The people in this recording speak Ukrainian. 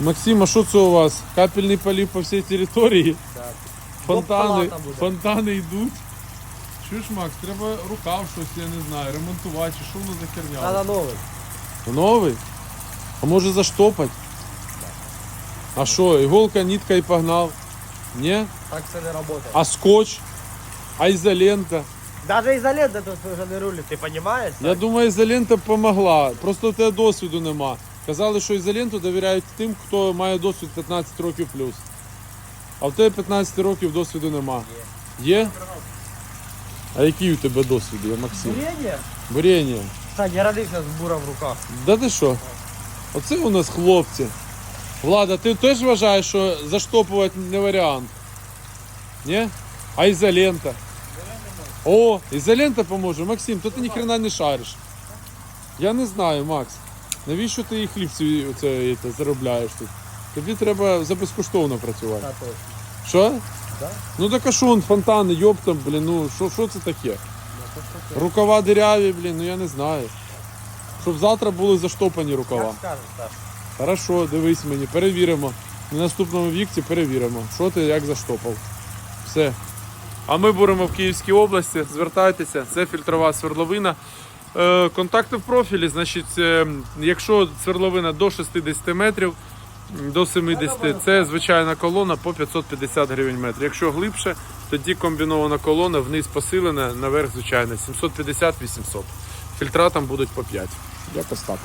Максим, а що це у вас? Капельний полив по всій території? Так. Фонтани, Топ-палата буде. фонтани йдуть. Чуєш, Макс, треба рукав щось, я не знаю, ремонтувати, чи що воно за херня? Надо новий. Новий? А може заштопать? А що, іголка, нитка і погнав? Ні? Так це не працює. А скотч? А ізолента? Даже ізолента тут вже не рулить, ти розумієш? Я думаю, ізолента помогла. Просто у тебе досвіду нема. Казали, що ізоленту довіряють тим, хто має досвід 15 років плюс. А в тебе 15 років досвіду нема. Є? А який у тебе досвід є, Максим? Бурення? Буріння. Так, я родився з бура в руках. Да ти що? Оце у нас хлопці. Влада, ти теж вважаєш, що заштопувати не варіант? Ні? А ізолента? О, ізолента поможе. Максим, то ти ніхрена не шариш. Я не знаю, Макс. Навіщо ти і хлібці оце, це, заробляєш тут? Тобі треба за безкоштовно працювати. Та точно. Що? Да? Ну так а що он, фонтани, йоптам, блін, ну що, що це таке? Рукава диряві, блін, ну я не знаю. Щоб завтра були заштопані рукава. Як. Хорошо, дивись мені, перевіримо. На наступному вікці перевіримо, що ти як заштопав. Все. А ми будемо в Київській області. Звертайтеся, це фільтрова свердловина. Е, контакти в профілі, значить, е, якщо свердловина до 60 метрів, до 70, це звичайна колона по 550 гривень метр. Якщо глибше, тоді комбінована колона, вниз посилена, наверх звичайна 750-800. Фільтра там будуть по 5. Якось так.